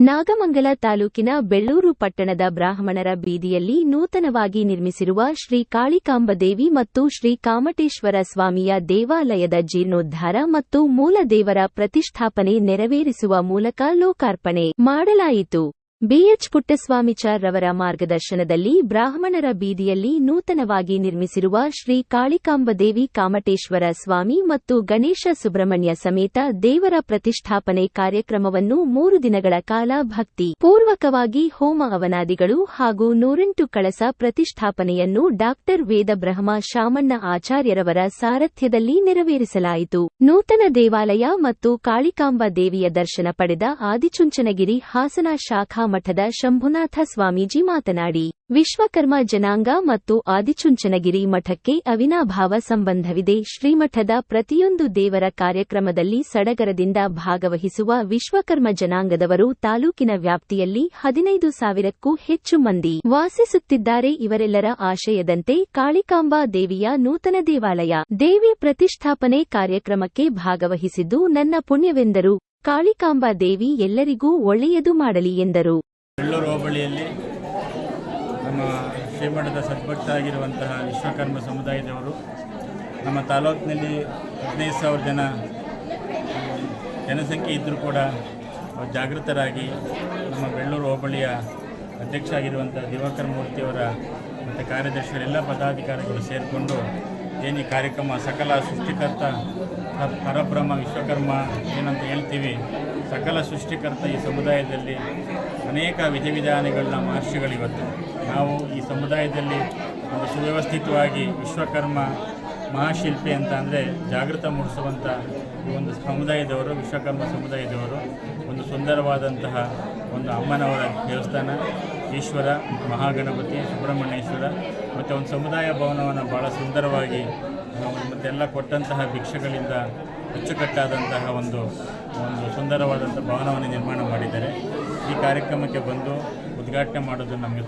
ನಾಗಮಂಗಲ ತಾಲೂಕಿನ ಬೆಳ್ಳೂರು ಪಟ್ಟಣದ ಬ್ರಾಹ್ಮಣರ ಬೀದಿಯಲ್ಲಿ ನೂತನವಾಗಿ ನಿರ್ಮಿಸಿರುವ ಶ್ರೀ ಕಾಳಿಕಾಂಬದೇವಿ ಮತ್ತು ಶ್ರೀ ಕಾಮಟೇಶ್ವರ ಸ್ವಾಮಿಯ ದೇವಾಲಯದ ಜೀರ್ಣೋದ್ಧಾರ ಮತ್ತು ಮೂಲದೇವರ ಪ್ರತಿಷ್ಠಾಪನೆ ನೆರವೇರಿಸುವ ಮೂಲಕ ಲೋಕಾರ್ಪಣೆ ಮಾಡಲಾಯಿತು. ಬಿಎಚ್ ಪುಟ್ಟಸ್ವಾಮಿಚಾರ್ ರವರ ಮಾರ್ಗದರ್ಶನದಲ್ಲಿ ಬ್ರಾಹ್ಮಣರ ಬೀದಿಯಲ್ಲಿ ನೂತನವಾಗಿ ನಿರ್ಮಿಸಿರುವ ಶ್ರೀ ಕಾಳಿಕಾಂಬದೇವಿ ಕಾಮಟೇಶ್ವರ ಸ್ವಾಮಿ ಮತ್ತು ಗಣೇಶ ಸುಬ್ರಹ್ಮಣ್ಯ ಸಮೇತ ದೇವರ ಪ್ರತಿಷ್ಠಾಪನೆ ಕಾರ್ಯಕ್ರಮವನ್ನು ಮೂರು ದಿನಗಳ ಕಾಲ ಭಕ್ತಿ ಪೂರ್ವಕವಾಗಿ ಹೋಮ ಅವನಾದಿಗಳು ಹಾಗೂ ನೂರೆಂಟು ಕಳಸ ಪ್ರತಿಷ್ಠಾಪನೆಯನ್ನು ಡಾಕ್ಟರ್ ವೇದಬ್ರಹ್ಮ ಶಾಮಣ್ಣ ಆಚಾರ್ಯರವರ ಸಾರಥ್ಯದಲ್ಲಿ ನೆರವೇರಿಸಲಾಯಿತು. ನೂತನ ದೇವಾಲಯ ಮತ್ತು ಕಾಳಿಕಾಂಬ ದೇವಿಯ ದರ್ಶನ ಪಡೆದ ಆದಿಚುಂಚನಗಿರಿ ಹಾಸನ ಶಾಖಾ ಮಠದ ಶಂಭುನಾಥ ಸ್ವಾಮೀಜಿ ಮಾತನಾಡಿ, ವಿಶ್ವಕರ್ಮ ಜನಾಂಗ ಮತ್ತು ಆದಿಚುಂಚನಗಿರಿ ಮಠಕ್ಕೆ ಅವಿನಾಭಾವ ಸಂಬಂಧವಿದೆ. ಶ್ರೀಮಠದ ಪ್ರತಿಯೊಂದು ದೇವರ ಕಾರ್ಯಕ್ರಮದಲ್ಲಿ ಸಡಗರದಿಂದ ಭಾಗವಹಿಸುವ ವಿಶ್ವಕರ್ಮ ಜನಾಂಗದವರು ತಾಲೂಕಿನ ವ್ಯಾಪ್ತಿಯಲ್ಲಿ ಹದಿನೈದು ಸಾವಿರಕ್ಕೂ ಹೆಚ್ಚು ಮಂದಿ ವಾಸಿಸುತ್ತಿದ್ದಾರೆ. ಇವರೆಲ್ಲರ ಆಶಯದಂತೆ ಕಾಳಿಕಾಂಬಾ ದೇವಿಯ ನೂತನ ದೇವಾಲಯ ದೇವಿ ಪ್ರತಿಷ್ಠಾಪನೆ ಕಾರ್ಯಕ್ರಮಕ್ಕೆ ಭಾಗವಹಿಸಿದ್ದು ನನ್ನ ಪುಣ್ಯವೆಂದರು. ಕಾಳಿಕಾಂಬಾ ದೇವಿ ಎಲ್ಲರಿಗೂ ಒಳ್ಳೆಯದು ಮಾಡಲಿ ಎಂದರು. ಬೆಳ್ಳೂರು ಹೋಬಳಿಯಲ್ಲಿ ನಮ್ಮ ಶ್ರೀಮಠದ ಸದ್ಭಕ್ತ ಆಗಿರುವಂತಹ ವಿಶ್ವಕರ್ಮ ಸಮುದಾಯದವರು ನಮ್ಮ ತಾಲೂಕಿನಲ್ಲಿ ಹದಿನೈದು ಸಾವಿರ ಜನ, ಜನಸಂಖ್ಯೆ ಇದ್ದರೂ ಕೂಡ ಜಾಗೃತರಾಗಿ ನಮ್ಮ ಬೆಳ್ಳೂರು ಹೋಬಳಿಯ ಅಧ್ಯಕ್ಷ ಆಗಿರುವಂಥ ದಿವಾಕರ್ ಮೂರ್ತಿಯವರ ಮತ್ತು ಕಾರ್ಯದರ್ಶಿಗಳೆಲ್ಲ ಪದಾಧಿಕಾರಿಗಳು ಸೇರಿಕೊಂಡು ಏನು ಕಾರ್ಯಕ್ರಮ ಸಕಲ ಸೃಷ್ಟಿಕರ್ತ ಪರಬ್ರಹ್ಮ ವಿಶ್ವಕರ್ಮ ಏನಂತ ಹೇಳ್ತೀವಿ, ಸಕಲ ಸೃಷ್ಟಿಕರ್ತ ಈ ಸಮುದಾಯದಲ್ಲಿ ಅನೇಕ ವಿಧಿವಿಧಾನಗಳನ್ನ ಮಹರ್ಷಿಗಳಿವತ್ತು. ನಾವು ಈ ಸಮುದಾಯದಲ್ಲಿ ಒಂದು ಸುವ್ಯವಸ್ಥಿತವಾಗಿ ವಿಶ್ವಕರ್ಮ ಮಹಾಶಿಲ್ಪಿ ಅಂತ ಅಂದರೆ ಜಾಗೃತ ಮೂಡಿಸುವಂಥ ಈ ಒಂದು ಸಮುದಾಯದವರು, ವಿಶ್ವಕರ್ಮ ಸಮುದಾಯದವರು, ಒಂದು ಸುಂದರವಾದಂತಹ ಒಂದು ಅಮ್ಮನವರ ದೇವಸ್ಥಾನ, ಈಶ್ವರ, ಮಹಾಗಣಪತಿ, ಸುಬ್ರಹ್ಮಣ್ಯೇಶ್ವರ, ಮತ್ತು ಒಂದು ಸಮುದಾಯ ಭವನವನ್ನು ಭಾಳ ಸುಂದರವಾಗಿ ಮತ್ತೆಲ್ಲ ಕೊಟ್ಟಂತಹ ಭಿಕ್ಷೆಗಳಿಂದ ಅಚ್ಚುಕಟ್ಟಾದಂತಹ ಒಂದು ಒಂದು ಸುಂದರವಾದಂಥ ಭವನವನ್ನು ನಿರ್ಮಾಣ ಮಾಡಿದ್ದಾರೆ. ಈ ಕಾರ್ಯಕ್ರಮಕ್ಕೆ ಬಂದು ಉದ್ಘಾಟನೆ ಮಾಡೋದು ನಮಗೆ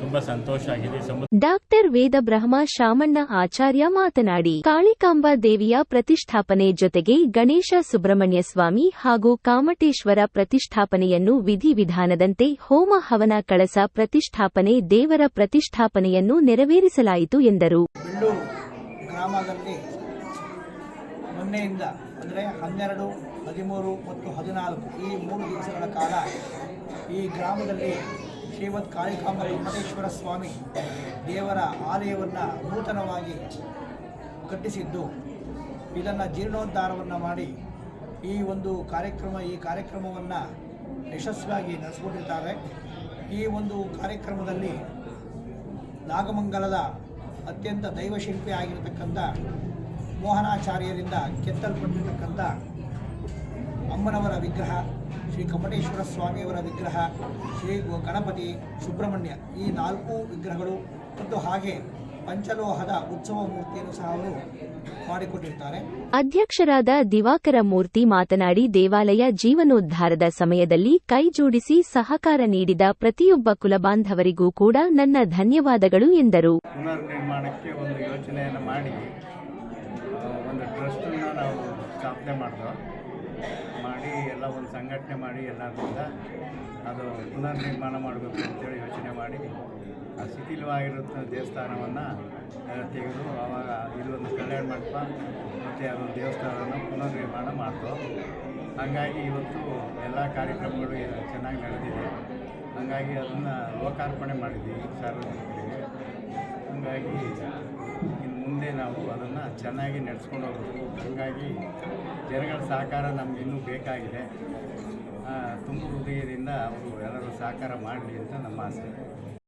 ತುಂಬಾ ಸಂತೋಷ ಆಗಿದೆ. ಡಾಕ್ಟರ್ ವೇದ ವೇದಬ್ರಹ್ಮ ಶಾಮಣ್ಣ ಆಚಾರ್ಯ ಮಾತನಾಡಿ ಕಾಳಿಕಾಂಬಾ ದೇವಿಯ ಪ್ರತಿಷ್ಠಾಪನೆ ಜೊತೆಗೆ ಗಣೇಶ ಸುಬ್ರಹ್ಮಣ್ಯ ಸ್ವಾಮಿ ಹಾಗೂ ಕಾಮಟೇಶ್ವರ ಪ್ರತಿಷ್ಠಾಪನೆಯನ್ನು ವಿಧಿವಿಧಾನದಂತೆ ಹೋಮ ಹವನ ಕಳಸ ಪ್ರತಿಷ್ಠಾಪನೆ ದೇವರ ಪ್ರತಿಷ್ಠಾಪನೆಯನ್ನು ನೆರವೇರಿಸಲಾಯಿತು ಎಂದರು. ಗ್ರಾಮದಲ್ಲಿ ಮೊನ್ನೆಯಿಂದ, ಅಂದರೆ ಹನ್ನೆರಡು, ಹದಿಮೂರು ಮತ್ತು ಹದಿನಾಲ್ಕು ಈ ಮೂರು ದಿವಸಗಳ ಕಾಲ ಈ ಗ್ರಾಮದಲ್ಲಿ ಶ್ರೀಮದ್ ಕಾಳಿಕಾಂಬ ವೆಂಕಟೇಶ್ವರ ಸ್ವಾಮಿ ದೇವರ ಆಲಯವನ್ನು ನೂತನವಾಗಿ ಕಟ್ಟಿಸಿದ್ದು, ಇದನ್ನು ಜೀರ್ಣೋದ್ಧಾರವನ್ನು ಮಾಡಿ ಈ ಒಂದು ಕಾರ್ಯಕ್ರಮ, ಈ ಕಾರ್ಯಕ್ರಮವನ್ನು ಯಶಸ್ವಿಯಾಗಿ ನಡೆಸಿಕೊಂಡಿದ್ದಾರೆ ಈ ಒಂದು ಕಾರ್ಯಕ್ರಮದಲ್ಲಿ ನಾಗಮಂಗಲದ ಅತ್ಯಂತ ದೈವಶಿಲ್ಪಿ ಆಗಿರತಕ್ಕಂಥ ಮೋಹನಾಚಾರ್ಯರಿಂದ ಕೆತ್ತಲ್ಪಟ್ಟಿರ್ತಕ್ಕಂಥ ಅಮ್ಮನವರ ವಿಗ್ರಹ, ಶ್ರೀ ಕಪಟೇಶ್ವರ ಸ್ವಾಮಿಯವರ ವಿಗ್ರಹ, ಶ್ರೀ ಗಣಪತಿ ಸುಬ್ರಹ್ಮಣ್ಯ. ಈ ನಾಲ್ಕು ವಿಗ್ರಹಗಳು ಮತ್ತು ಹಾಗೆ ಪಂಚಲೋಹದ ಉತ್ಸವ ಮೂರ್ತಿಯನ್ನು ಸಹ ಅವರು ಮಾಡಿಕೊಟ್ಟಿರ್ತಾರೆ ಅಧ್ಯಕ್ಷರಾದ ದಿವಾಕರ ಮೂರ್ತಿ ಮಾತನಾಡಿ ದೇವಾಲಯ ಜೀವನೋದ್ಧಾರದ ಸಮಯದಲ್ಲಿ ಕೈಜೋಡಿಸಿ ಸಹಕಾರ ನೀಡಿದ ಪ್ರತಿಯೊಬ್ಬ ಕುಲಬಾಂಧವರಿಗೂ ಕೂಡ ನನ್ನ ಧನ್ಯವಾದಗಳು ಎಂದರು. ಪುನರ್ ನಿರ್ಮಾಣಕ್ಕೆ ಒಂದು ಯೋಚನೆಯನ್ನು ಮಾಡಿ ಒಂದು ಟ್ರಸ್ಟ್ ನಾವು ಸ್ಥಾಪನೆ ಮಾಡಿದ್ವು. ಮಾಡಿ, ಎಲ್ಲ ಒಂದು ಸಂಘಟನೆ ಮಾಡಿ ಎಲ್ಲರಿಂದ ಅದು ಪುನರ್ನಿರ್ಮಾಣ ಮಾಡಬೇಕು ಅಂತೇಳಿ ಯೋಚನೆ ಮಾಡಿ. ಆ ಶಿಥಿಲವಾಗಿರುತ್ತ ದೇವಸ್ಥಾನವನ್ನು ತೆಗೆದು ಆವಾಗ ಇಲ್ಲೊಂದು ಕಲ್ಯಾಣ ಮಂಟಪ ಮತ್ತು ಅದೊಂದು ದೇವಸ್ಥಾನವನ್ನು ಪುನರ್ನಿರ್ಮಾಣ ನಿರ್ಮಾಣ ಮಾಡಿದ್ವು ಹಾಗಾಗಿ ಇವತ್ತು ಎಲ್ಲ ಕಾರ್ಯಕ್ರಮಗಳು ಚೆನ್ನಾಗಿ ನಡೆದಿದೆ. ಹಾಗಾಗಿ ಅದನ್ನು ಲೋಕಾರ್ಪಣೆ ಮಾಡಿದ್ದೀವಿ ಸಾರ್ವಜನಿಕರಿಗೆ. ಹಾಗಾಗಿ ನಾವು ಅದನ್ನು ಚೆನ್ನಾಗಿ ನಡೆಸ್ಕೊಂಡು ಹೋಗಬೇಕು ಹಾಗಾಗಿ ಜನಗಳ ಸಹಕಾರ ನಮ್ಗೆ ಇನ್ನೂ ಬೇಕಾಗಿದೆ. ತುಂಬ ಹೃದಯದಿಂದ ಅವರು ಎಲ್ಲರೂ ಸಹಕಾರ ಮಾಡಲಿ ಅಂತ ನಮ್ಮ ಆಸೆ.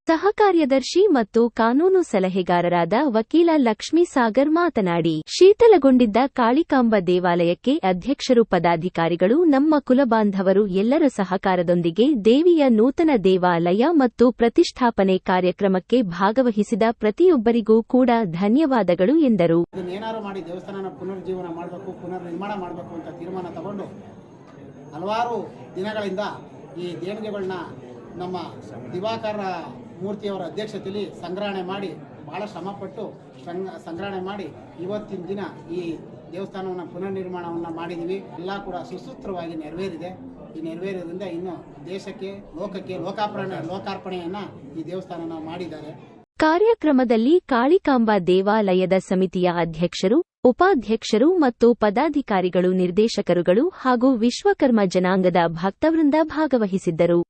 ಸಹಕಾರ್ಯದರ್ಶಿ ಮತ್ತು ಕಾನೂನು ಸಲಹೆಗಾರರಾದ ವಕೀಲ ಲಕ್ಷ್ಮೀ ಸಾಗರ್ ಮಾತನಾಡಿ, ಶೀತಲಗೊಂಡಿದ್ದ ಕಾಳಿಕಾಂಬ ದೇವಾಲಯಕ್ಕೆ ಅಧ್ಯಕ್ಷರು ಪದಾಧಿಕಾರಿಗಳು, ನಮ್ಮ ಕುಲಬಾಂಧವರು ಎಲ್ಲರ ಸಹಕಾರದೊಂದಿಗೆ ದೇವಿಯ ನೂತನ ದೇವಾಲಯ ಮತ್ತು ಪ್ರತಿಷ್ಠಾಪನೆ ಕಾರ್ಯಕ್ರಮಕ್ಕೆ ಭಾಗವಹಿಸಿದ ಪ್ರತಿಯೊಬ್ಬರಿಗೂ ಕೂಡ ಧನ್ಯವಾದಗಳು ಎಂದರು. ಹಲವಾರು ದಿನಗಳಿಂದ ಈ ದೇಣಿಗೆಗಳನ್ನ ನಮ್ಮ ದಿವಾಕರ ಮೂರ್ತಿಯವರ ಅಧ್ಯಕ್ಷತೆಯಲ್ಲಿ ಸಂಗ್ರಹಣೆ ಮಾಡಿ ಭಾಳ ಶ್ರಮಪಟ್ಟು ಸಂಗ್, ಸಂಗ್ರಹಣೆ ಮಾಡಿ ಇವತ್ತಿನ ದಿನ ಈ ದೇವಸ್ಥಾನವನ್ನು ಪುನರ್ ನಿರ್ಮಾಣವನ್ನು ಮಾಡಿದ್ದೀವಿ ಎಲ್ಲ ಕೂಡ ಸುಸೂತ್ರವಾಗಿ ನೆರವೇರಿದೆ. ಈ ನೆರವೇರೋದ್ರಿಂದ ಇನ್ನು ದೇಶಕ್ಕೆ, ಲೋಕಕ್ಕೆ ಲೋಕಾರ್ಪಣೆ, ಲೋಕಾರ್ಪಣೆಯನ್ನು ಈ ದೇವಸ್ಥಾನನ ಮಾಡಿದ್ದಾರೆ. ಕಾರ್ಯಕ್ರಮದಲ್ಲಿ ಕಾಳಿಕಾಂಬಾ ದೇವಾಲಯದ ಸಮಿತಿಯ ಅಧ್ಯಕ್ಷರು, ಉಪಾಧ್ಯಕ್ಷರು ಮತ್ತು ಪದಾಧಿಕಾರಿಗಳು, ನಿರ್ದೇಶಕರುಗಳು ಹಾಗೂ ವಿಶ್ವಕರ್ಮ ಜನಾಂಗದ ಭಕ್ತವೃಂದ ಭಾಗವಹಿಸಿದ್ದರು.